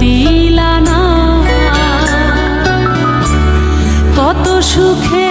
দিলা না। কত সুখে